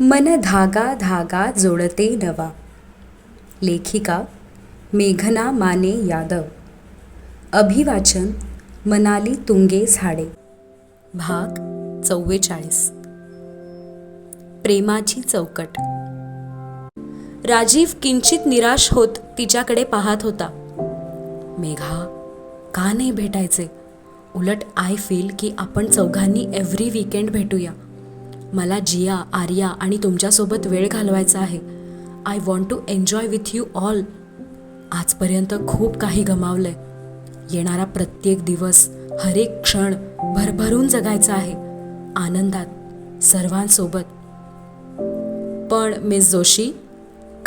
मन धागा धागा जोडते नवा. लेखिका मेघना माने यादव. अभिवाचन मनाली तुंगे झाडे. भाग चव्वेचाळीस. प्रेमाची चौकट. राजीव किंचित निराश होत तिच्याकडे पाहत होता. मेघा का नाही भेटायचे? उलट आय फील की आपण चौघांनी एव्हरी वीकेंड भेटूया. मला जिया आर्या आणि तुमच्यासोबत वेळ घालवायचा आहे. I want to enjoy with you all आजपर्यंत खूप काही गमावलंय. येणारा प्रत्येक दिवस हरेक क्षण भरभरून जगायचा आहे. आनंदात सर्वांसोबत. पण मिस जोशी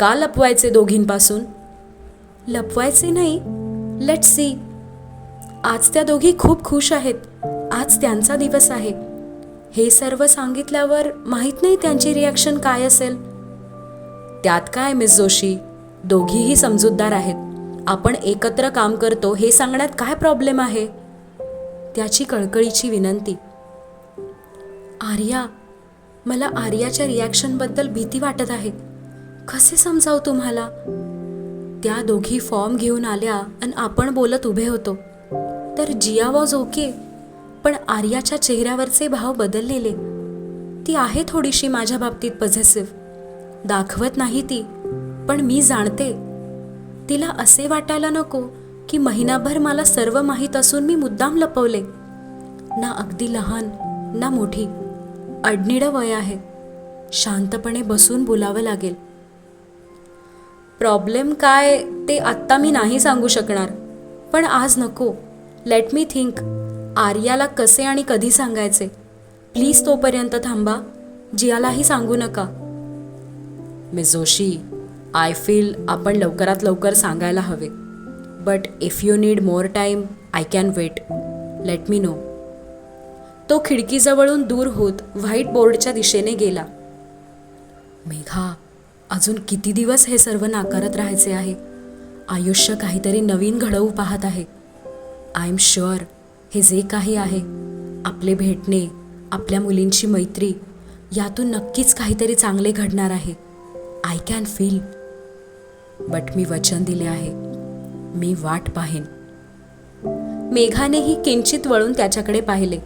का लपवायचे दोघींपासून? लपवायचे नाही. लेट सी आज त्या दोघी खूप खुश आहेत. आज त्यांचा दिवस आहे. हे सर्व सांगितल्यावर माहीत नाही त्यांची रिॲक्शन काय असेल. त्यात काय मिस जोशी? दोघीही समजूतदार आहेत. आपण एकत्र काम करतो हे सांगण्यात काय प्रॉब्लेम आहे? त्याची कळकळीची विनंती. आर्या मला आर्याच्या रिॲक्शनबद्दल भीती वाटत आहे. कसे समजावू तुम्हाला? त्या दोघी फॉर्म घेऊन आल्या आणि आपण बोलत उभे होतो. तर जिया वॉज ओके पण आर्याच्या चेहऱ्यावरचे भाव बदललेले. ती आहे थोडीशी माझ्या बाबतीत पझेसिव्ह दाखवत नाही ती पण मी जाणते. तिला असे वाटायला नको की महिनाभर मला सर्व माहीत असून मी मुद्दाम लपवले. ना अगदी लहान ना मोठी. अडनिडं वय आहे. शांतपणे बसून बोलावं लागेल. प्रॉब्लेम काय ते आत्ता मी नाही सांगू शकणार. पण आज नको. Let me think. आर्याला कसे आणि कधी सांगायचे? प्लीज तोपर्यंत थांबा. जियालाही सांगू नका. मिस जोशी आय फील आपण लवकरात लवकर सांगायला हवे. But if you need more time I can wait let me know तो खिडकीजवळून दूर होत व्हाईट बोर्डच्या दिशेने गेला. मेघा अजून किती दिवस हे सर्व नाकारत राहायचे आहे? आयुष्य काहीतरी नवीन घडवू पाहत आहे. आय एम शुअर हे जे काही आहे आपले भेटणे आपल्या मुलींची मैत्री यातून नक्कीच काहीतरी चांगले घडणार आहे. आय कॅन फील बट मी वचन दिले आहे. मी वाट पाहेन. मेघानेही किंचित वळून त्याच्याकडे पाहिले.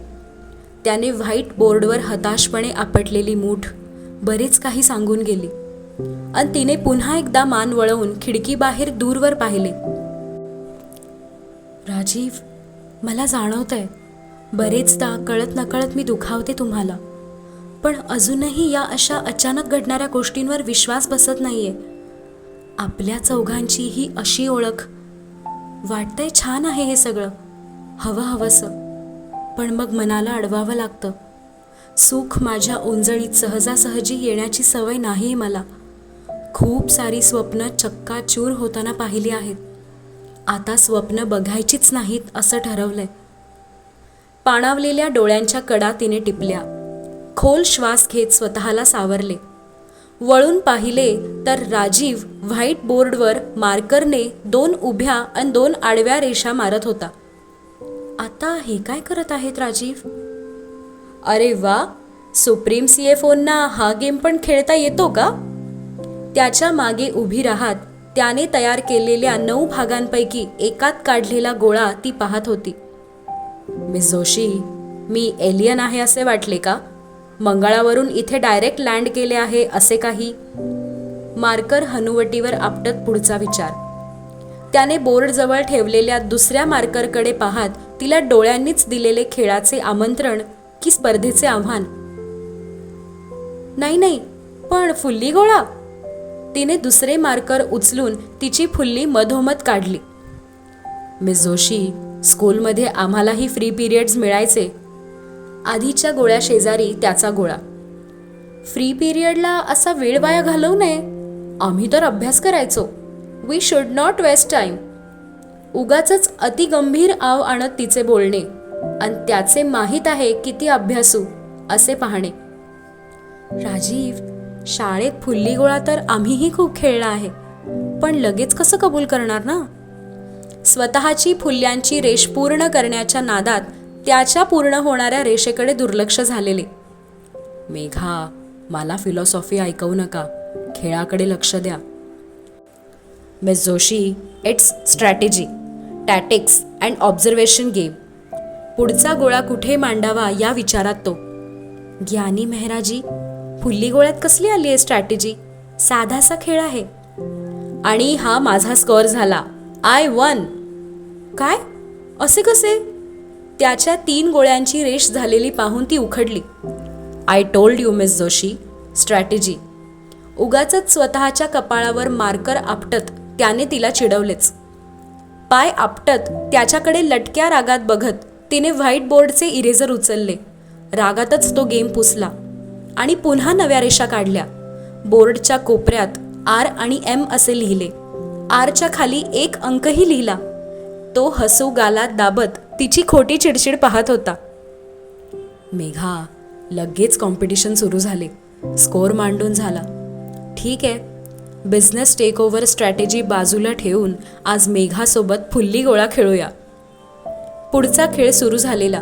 त्याने व्हाईट बोर्डवर हताशपणे आपटलेली मूठ बरेच काही सांगून गेली. आणि तिने पुन्हा एकदा मान वळवून खिडकीबाहेर दूरवर पाहिले. राजीव मला जाणवतंय. बरेचदा कळत नकळत मी दुखावते तुम्हाला. पण अजूनही या अशा अचानक घडणाऱ्या गोष्टींवर विश्वास बसत नाही आहे आपल्या चौघांची ही अशी ओळख. वाटतंय छान आहे हे सगळं. हवं हवंसं. पण मग मनाला अडवावं लागतं. सुख माझ्या ओंजळीत सहजासहजी येण्याची सवय नाही मला. खूप सारी स्वप्न चक्काचूर होताना पाहिली आहेत. आता स्वप्न बघायचीच नाहीत असं ठरवलंय. पाणावलेल्या डोळ्यांच्या कडा तिने टिपल्या. खोल श्वास घेत स्वतःला सावरले. वळून पाहिले तर राजीव व्हाईट बोर्डवर मार्करने दोन उभ्या आणि दोन आडव्या रेषा मारत होता. आता हे काय करत आहेत राजीव? अरे वा! सुप्रीम सी एफ हा गेम पण खेळता येतो का? त्याच्यामागे उभी राहत त्याने तयार केलेल्या नऊ भागांपैकी एकात काढलेला गोळा ती पाहत होती. मिस जोशी मी एलियन आहे असे वाटले का? मंगळावरून इथे डायरेक्ट लँड केले आहे असे काही? मार्कर हनुवटीवर आपटत पुढचा विचार. त्याने बोर्डजवळ ठेवलेल्या दुसऱ्या मार्करकडे पाहत तिला डोळ्यांनीच दिलेले खेळाचे आमंत्रण की स्पर्धेचे आव्हान. नाही नाही पण फुल्ली गोळा! तिने दुसरे मार्कर उचलून तिची फुल्ली मधोमध काढली. मिस जोशी स्कूलमध्ये आम्हालाही फ्री पिरियड्स मिळायचे. आधीच्या गोळ्या शेजारी त्याचा गोळा. फ्री पिरियडला असा वेळ वाया घालवू नये. आम्ही तर अभ्यास करायचो. We should not waste time उगाच अतिगंभीर आव आणत तिचे बोलणे. आणि त्याचे माहीत आहे किती अभ्यासू असे पाहणे. राजीव शाळेत फुल्ली गोळा तर आम्हीही खूप खेळला आहे. पण लगेच कसं कबूल करणार ना? स्वतःची फुल्यांची रेष पूर्ण करण्याच्या नादात त्याच्या पूर्ण होणाऱ्या रेषेकडे दुर्लक्ष झालेले. मेघा मला फिलॉसॉफी ऐकवू नका. खेळाकडे लक्ष द्या. Miss Joshi it's strategy tactics and observation game. पुढचा गोळा कुठे मांडावा या विचारात तो. ज्ञानी मेहराजी फुल्ली गोळ्यात कसली आली आहे स्ट्रॅटेजी साधासा खेळ आहे. आणि हा माझा स्कोअर झाला. आय वन काय? असे कसे? त्याच्या तीन गोळ्यांची रेष झालेली पाहून ती उखडली. I told you Miss Joshi strategy उगाच स्वतःच्या कपाळावर मार्कर आपटत त्याने तिला चिडवलेच. पाय आपटत त्याच्याकडे लटक्या रागात बघत तिने व्हाईट बोर्डचे इरेझर उचलले. रागातच तो गेम पुसला. आणि पुन्हा नव्या रेषा काढल्या. बोर्डच्या कोपऱ्यात आर आणि एम असे लिहिले. आरच्या खाली एक अंकही लिहिला. तो हसू गालात दाबत तिची खोटी चिडचिड पाहत होता. मेघा लगेच कॉम्पिटिशन सुरू झाले. स्कोअर मांडून झाला. ठीक आहे. बिझनेस टेक ओव्हर स्ट्रॅटेजी बाजूला ठेवून आज मेघासोबत फुल्ली गोळा खेळूया. पुढचा खेळ सुरू झालेला.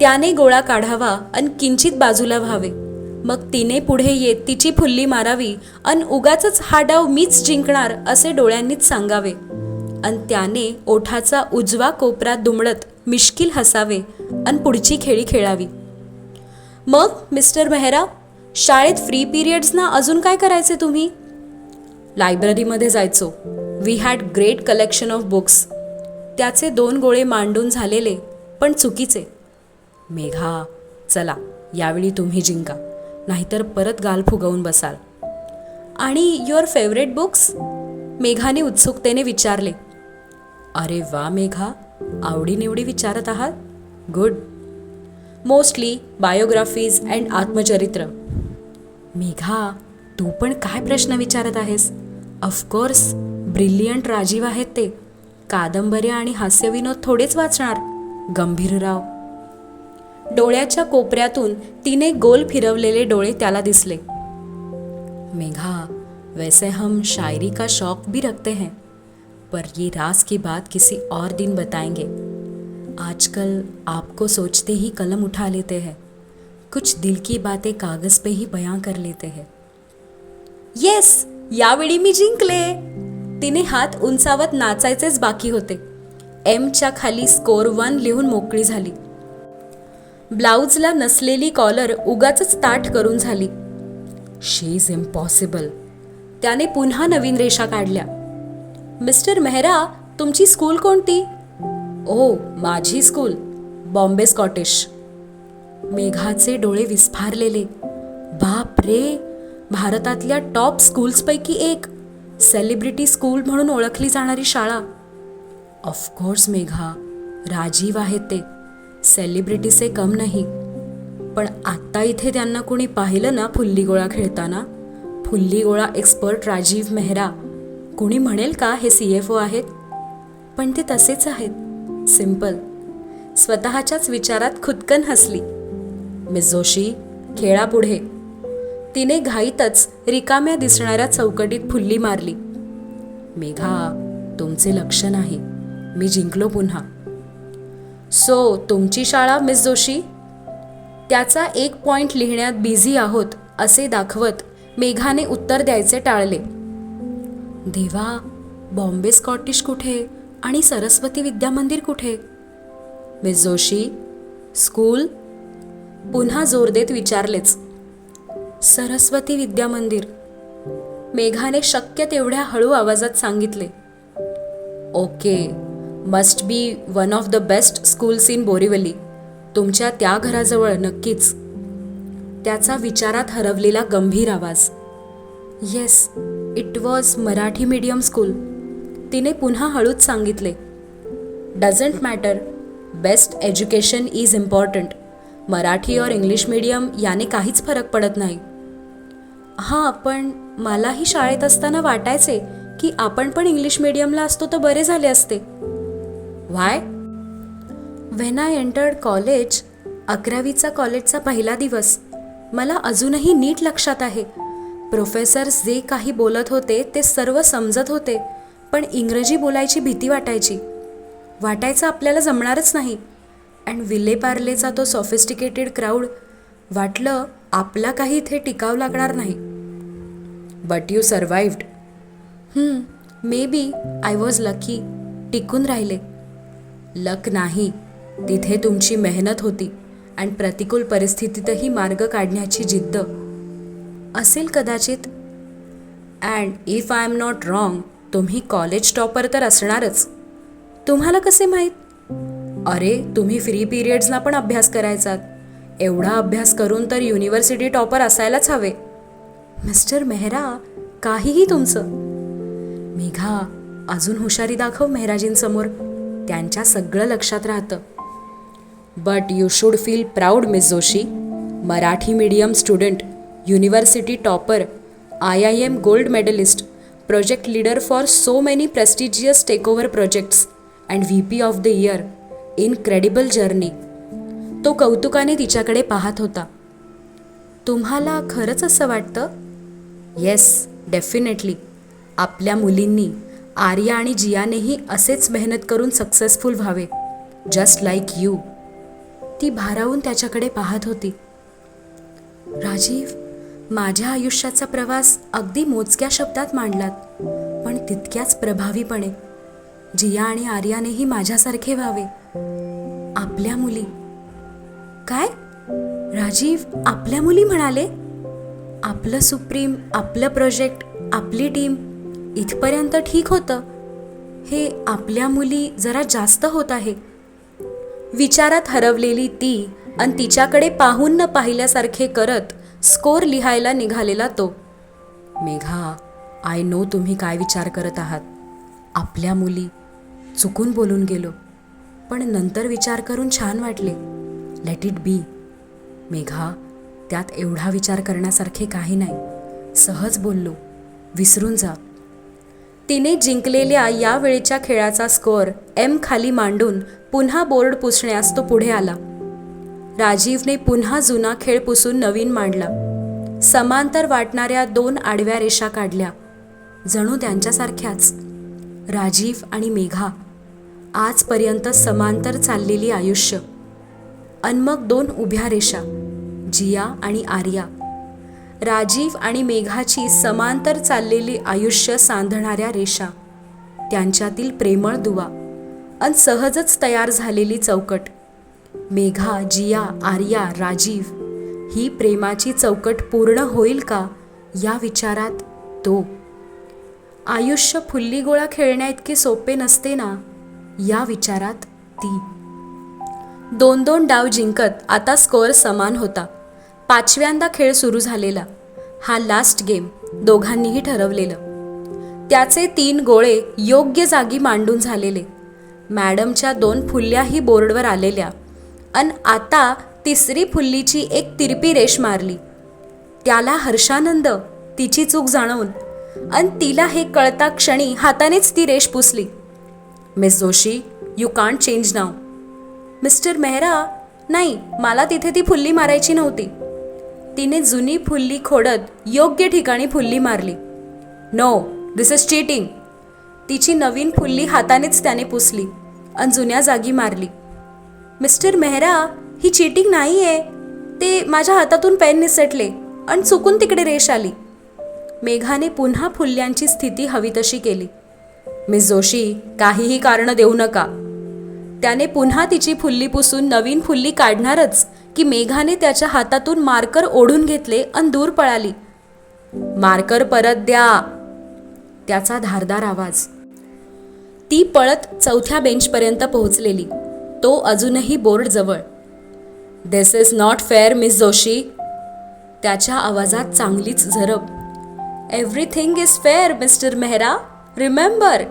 त्याने गोळा काढावा आणि किंचित बाजूला व्हावे. मग तिने पुढे येत तिची फुल्ली मारावी अन उगाच हा डाव मीच जिंकणार असे डोळ्यांनीच सांगावे. अन त्याने ओठाचा उजवा कोपरा दुमडत मिश्किल हसावे अन पुढची खेळी खेळावी. मग मिस्टर मेहरा शाळेत फ्री पिरियड्सना अजून काय करायचे तुम्ही? लायब्ररीमध्ये जायचो. We had great collection of books त्याचे दोन गोळे मांडून झालेले पण चुकीचे. मेघा चला यावेळी तुम्ही जिंका. नाहीतर परत गाल फुगवून बसाल. आणि युअर फेवरेट बुक्स मेघाने उत्सुकतेने विचारले. अरे वा मेघा आवडीनिवडी विचारत आहात? गुड मोस्टली बायोग्राफीज अँड आत्मचरित्र. मेघा तू पण काय प्रश्न विचारत आहेस? ऑफकोर्स ब्रिलियंट राजीव आहेत ते. कादंबऱ्या आणि हास्यविनोद थोडेच वाचणार. गंभीरराव. डोळ्याच्या कोपऱ्यातून तिने गोल फिरवलेले डोळे त्याला दिसले. मेघा वैसे हम शायरी का शौक भी रखते हैं पर ये रास की बात किसी और दिन बताएंगे। आजकल आपको सोचते ही कलम उठा लेते हैं कुछ दिल की बातें कागज पे ही बयां कर लेते हैं। येस यावेळी मी जिंकले. तिने हात उंचावत नाचायचेच बाकी होते. एमच्या खाली स्कोर वन लिहून मोकळी झाली. ब्लाऊजला नसलेली कॉलर उगाच ताठ करून झाली. शी इज इम्पॉसिबल त्याने पुन्हा नवीन रेषा काढल्या. मिस्टर मेहरा तुमची स्कूल कोणती? ओ माझी स्कूल बॉम्बे स्कॉटिश. मेघाचे डोळे विस्फारलेले. बाप रे भारतातल्या टॉप स्कूल्सपैकी एक. सेलिब्रिटी स्कूल म्हणून ओळखली जाणारी शाळा. ऑफकोर्स मेघा राजीव आहेत ते. सेलिब्रिटीचे कम नाही. पण आत्ता इथे त्यांना कोणी पाहिलं ना फुल्ली गोळा खेळताना? फुल्ली गोळा एक्सपर्ट राजीव मेहरा. कोणी म्हणेल का हे सी एफ ओ आहेत? पण ते तसेच आहेत. सिंपल स्वतःच्याच विचारात खुदकन हसली. मिस जोशी खेळापुढे तिने घाईतच रिकाम्या दिसणाऱ्या चौकटीत फुल्ली मारली. मेघा तुमचे लक्ष नाही. मी जिंकलो पुन्हा. सो तुमची शाळा मिस जोशी? त्याचा एक पॉइंट लिहिण्यात बिझी आहोत असे दाखवत मेघाने उत्तर द्यायचे टाळले. देवा बॉम्बे स्कॉटिश कुठे? आणि सरस्वती विद्या मंदिर कुठे? Miss Joshi school? पुन्हा जोर देत विचारलेच. सरस्वती विद्या मंदिर. मेघाने शक्य तेवढ्या हळू आवाजात सांगितले. Okay must be one of the best schools in Borivali तुमच्या त्या घराजवळ नक्कीच. त्याचा विचारात हरवलेला गंभीर आवाज. Yes it was Marathi medium school तिने पुन्हा हळूच सांगितले. Doesn't matter best education is important Marathi और इंग्लिश मीडियम याने काहीच फरक पडत नाही. हां पण मलाही शाळेत असताना वाटायचे की आपण पण इंग्लिश मीडियमला असतो तर बरे झाले असते. Why when I entered college अकरावीचा कॉलेजचा पहिला दिवस. मला अजूनही नीट लक्षात आहे. प्रोफेसर्स जे काही बोलत होते ते सर्व समजत होते पण इंग्रजी बोलायची भीती वाटायची. वाटायचं आपल्याला जमणारच नाही. अँड विलेपार्लेचा तो सॉफिस्टिकेटेड क्राऊड वाटलं आपला काही इथे टिकाव लागणार नाही. But you survived maybe I was lucky टिकून राहिले. लक नाही. तिथे तुमची मेहनत होती आणि प्रतिकूल परिस्थितीतही मार्ग काढण्याची जिद्द. असेल कदाचित. And if I am not wrong तुम्ही कॉलेज टॉपर तर असणारच. तुम्हाला कसे माहीत? अरे तुम्ही फ्री पिरियड्सना पण अभ्यास करायचात. एवढा अभ्यास करून तर युनिव्हर्सिटी टॉपर असायलाच हवे. मिस्टर मेहरा काहीही तुमचं. मेघा अजून हुशारी दाखव मेहराजींसमोर. त्यांच्या सगळं लक्षात राहतं. But you should feel proud Miss Joshi Marathi medium student university topper I I am gold medallist project leader for so many prestigious takeover projects and V P of the year incredible journey तो कौतुकाने तिच्याकडे पाहत होता. तुम्हाला खरंच असं वाटतं? Yes definitely आपल्या मुलींनी आर्या आणि जियानेही असेच मेहनत करून सक्सेसफुल व्हावे. जस्ट लाईक यू ती भारावून त्याच्याकडे पाहत होती. राजीव माझ्या आयुष्याचा प्रवास अगदी मोजक्या शब्दात मांडलात पण तितक्याच प्रभावीपणे. जिया आणि आर्यानेही माझ्यासारखे व्हावे. आपल्या मुली. काय? राजीव आपल्या मुली म्हणाले? आपलं सुप्रीम आपलं प्रोजेक्ट आपली टीम इथपर्यंत ठीक होतं? हे आपल्या मुली जरा जास्त होत आहे. विचारात हरवलेली ती आणि तिच्याकडे पाहून न पाहिल्यासारखे करत स्कोर लिहायला निघालेला तो. मेघा आय नो तुम्ही काय विचार करत आहात. आपल्या मुली चुकून बोलून गेलो. पण नंतर विचार करून छान वाटले. लेट इट बी मेघा त्यात एवढा विचार करण्यासारखे काही नाही. सहज बोललो. विसरून जा. तिने जिंकलेल्या या वेळेच्या खेळाचा स्कोअर एम खाली मांडून पुन्हा बोर्ड पुसण्यास तो पुढे आला. राजीवने पुन्हा जुना खेळ पुसून नवीन मांडला. समांतर वाटणाऱ्या दोन आडव्या रेषा काढल्या. जणू त्यांच्यासारख्याच. राजीव आणि मेघा. आजपर्यंत समांतर चाललेली आयुष्य. अन मग दोन उभ्या रेषा. जिया आणि आर्या. राजीव आणि मेघाची समांतर चाललेली आयुष्य सांधणाऱ्या रेषा त्यांच्यातील प्रेमळ दुवा अन सहजच तयार झालेली चौकट. मेघा जिया आर्या राजीव ही प्रेमाची चौकट पूर्ण होईल का या विचारात तो. आयुष्य फुल्ली गोळा खेळण्या इतके सोपे नसते ना या विचारात ती. दोन दोन डाव जिंकत आता स्कोअर समान होता. पाचव्यांदा खेळ सुरू झालेला. हा लास्ट गेम दोघांनीही ठरवलेलं. त्याचे तीन गोळे योग्य जागी मांडून झालेले. मॅडमच्या दोन फुल्ल्याही बोर्डवर आलेल्या. अन आता तिसरी फुल्लीची एक तिरपी रेष मारली. त्याला हर्षानंद तिची चूक जाणवून अन तिला हे कळता क्षणी हातानेच ती रेष पुसली. Miss Joshi you can't change now Mister Mehra नाही मला तिथे ती फुल्ली मारायची नव्हती. तिने जुनी फुल्ली खोडत योग्य ठिकाणी फुल्ली मारली. नो दिस इज चीटिंग तिची नवीन फुल्ली हातानेच त्याने पुसली आणि जुन्या जागी मारली. मिस्टर मेहरा ही चीटिंग नाही आहे ते माझ्या हातातून पेन निसटले आणि चुकून तिकडे रेष आली. मेघाने पुन्हा फुल्ल्यांची स्थिती हवी तशी केली. मिस जोशी काहीही कारण देऊ नका. त्याने पुन्हा तिची फुल्ली पुसून नवीन फुल्ली काढणारच की मेघाने त्याच्या हातातून मार्कर ओढून घेतले आणि दूर पळाली. मार्कर परत द्या. त्याचा धारदार आवाज. ती पळत चौथ्या बेंचपर्यंत पोहोचलेली. तो अजूनही बोर्ड जवळ this is not fair Miss Joshi त्याच्या आवाजात चांगलीच झरप. Everything is fair Mister Mehra remember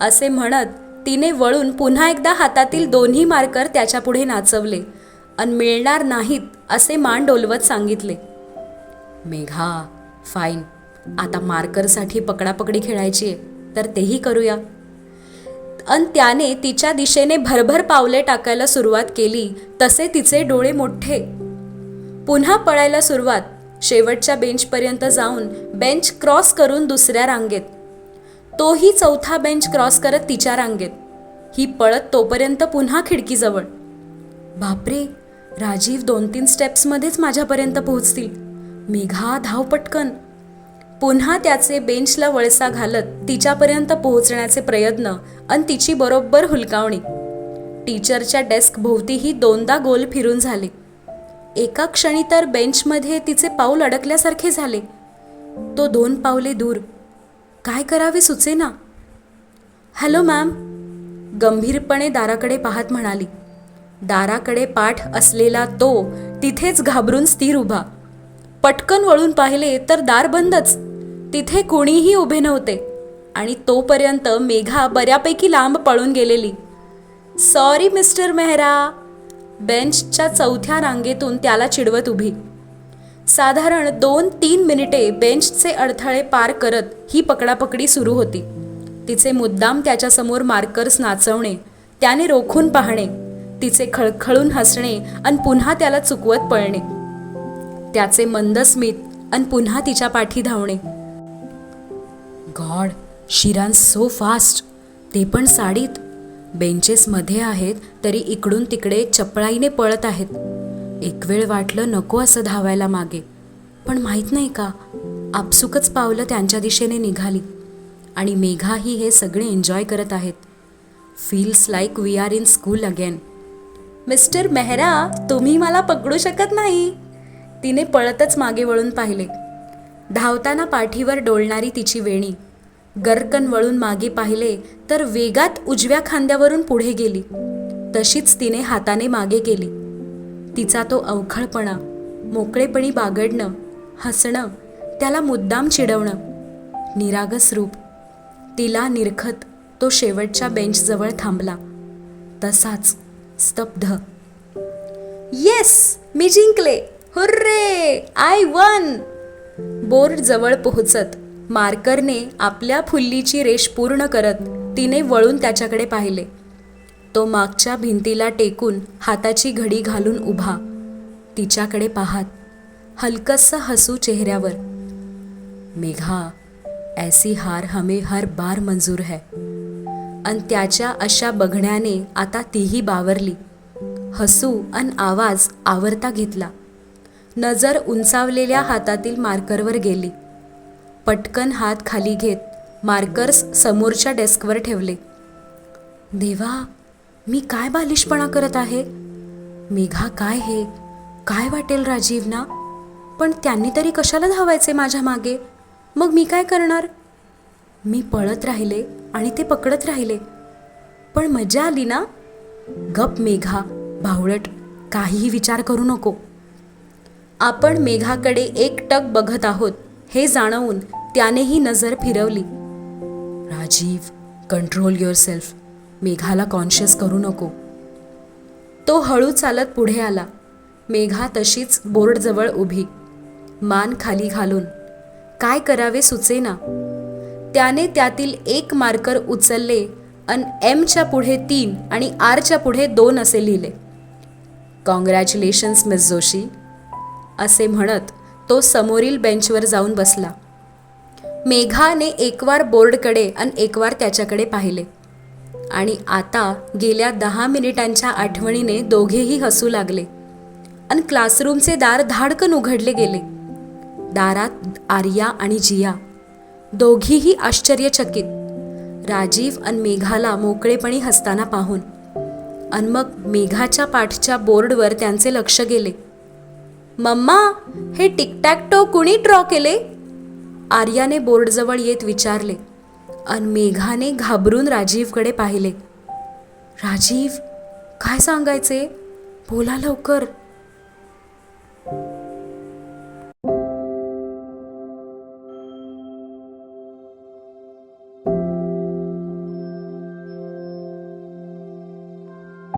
असे म्हणत तिने वळून पुन्हा एकदा हातातील दोन्ही मार्कर त्याच्यापुढे नाचवले. अन मिळणार नाहीत असे मान डोलवत सांगितले. मेघा फाईन आता मार्करसाठी पकडापकडी खेळायची आहे तर तेही करूया. अन त्याने तिच्या दिशेने भरभर पावले टाकायला सुरुवात केली तसे तिचे डोळे मोठे. पुन्हा पळायला सुरुवात शेवटच्या बेंचपर्यंत जाऊन बेंच क्रॉस करून दुसऱ्या रांगेत. तोही चौथा बेंच क्रॉस करत तिच्या रांगेत. ही पळत तोपर्यंत पुन्हा खिडकीजवळ. बापरे! राजीव दोन तीन स्टेप्समध्येच माझ्यापर्यंत पोहोचतील. मेघा धाव पटकन. पुन्हा त्याचे बेंचला वळसा घालत तिच्यापर्यंत पोहोचण्याचे प्रयत्न आणि तिची बरोबर हुलकावणी. टीचरच्या डेस्क भोवतीही दोनदा गोल फिरून झाले. एका क्षणी तर बेंचमध्ये तिचे पाऊल अडकल्यासारखे झाले. तो दोन पावले दूर. काय करावे सुचेना? Hello ma'am. गंभीरपणे दाराकडे पाहत म्हणाली. दाराकडे पाठ असलेला तो तिथेच घाबरून स्थिर उभा. पटकन वळून पाहिले तर दार बंदच. तिथे कुणीही उभे नव्हते आणि तोपर्यंत मेघा बऱ्यापैकी लांब पळून गेलेली. Sorry mister Mehra. बेंचच्या चौथ्या रांगेतून त्याला चिडवत उभी. साधारण दोन तीन मिनिटे बेंचचे अडथळे पार करत ही पकडापकडी सुरू होती. तिचे मुद्दाम त्याच्यासमोर मार्कर्स नाचवणे त्याने रोखून पाहणे. तिचे खळखळून हसणे आणि पुन्हा त्याला चुकवत पळणे. त्याचे मंद स्मित आणि पुन्हा तिच्या पाठी धावणे. God she ran so fast. ते पण साडीत. बेंचेसमध्ये आहेत तरी इकडून तिकडे चपळाईने पळत आहेत. एक वेळ वाटलं नको असं धावायला मागे. पण माहीत नाही का आपसुकच पावलं त्यांच्या दिशेने निघाली. आणि मेघाही हे सगळे एन्जॉय करत आहेत. Feels like we are in school again Mister Mehra तुम्ही मला पकडू शकत नाही. तिने पळतच मागे वळून पाहिले. धावताना पाठीवर डोलणारी तिची वेणी. गरकन वळून मागे पाहिले तर वेगात उजव्या खांद्यावरून पुढे गेली. तशीच तिने हाताने मागे केली. तिचा तो अवखळपणा मोकळेपणी बागडणं हसणं त्याला मुद्दाम चिडवणं निरागस रूप. तिला निरखत तो शेवटच्या बेंचजवळ थांबला. तसाच स्तब्ध. येस मी जिंकले. हुर्रे! I one! बोर्ड जवळ पोहोचत मार्करने आपल्या फुल्लीची रेष पूर्ण करत तिने वळून त्याच्याकडे पाहिले. तो मागच्या भिंतीला टेकून हाताची घडी घालून उभा. तिच्याकडे पाहात हलकसं हसू चेहऱ्यावर. मेघा ऐसी हार हमें हर बार मंजूर है. अन त्याच्या अशा बघण्याने आता तीही बावरली. हसू अन आवाज आवरता घेतला. नजर उंचावलेल्या हातातील मार्करवर गेली. पटकन हात खाली घेत मार्कर्स समोरच्या डेस्कवर ठेवले. देवा मी काय बालिशपणा करत आहे? मेघा काय हे? काय वाटेल राजीवना? पण त्यांनी तरी कशाला धावायचे माझ्या मागे? मग मी काय करणार? मी पळत राहिले आणि ते पकडत राहिले. पण मजा आली ना? गप मेघा भावळट काहीही विचार करू नको. आपण मेघाकडे एकटक बघत आहोत हे जाणवून त्यानेही नजर फिरवली. राजीव कंट्रोल युअर सेल्फ मेघाला कॉन्शियस करू नको. तो हळू चालत पुढे आला. मेघा तशीच बोर्डजवळ उभी. मान खाली घालून. काय करावे सुचेना? त्याने त्यातील एक मार्कर उचलले अन एमच्या पुढे तीन आणि आरच्या पुढे दोन असे लिहिले. कॉंग्रॅच्युलेशन्स मिस जोशी असे म्हणत तो समोरील बेंचवर जाऊन बसला. मेघाने एकवार बोर्डकडे आणि एकवार त्याच्याकडे पाहिले. आणि आता गेल्या दहा मिनिटांच्या आठवणीने दोघेही हसू लागले. आणि क्लासरूमचे दार धाडकन उघडले गेले. दारात आर्या आणि जिया. दोघीही आश्चर्यचकित. राजीव आणि मेघाला मोकळेपणी हसताना पाहून. अन मग मेघाच्या पाठच्या बोर्डवर त्यांचे लक्ष गेले. मम्मा हे टिकटॅकटो कुणी ड्रॉ केले? आर्याने बोर्डजवळ येत विचारले. अन मेघाने घाबरून राजीवकडे पाहिले. राजीव काय सांगायचे? बोला लवकर.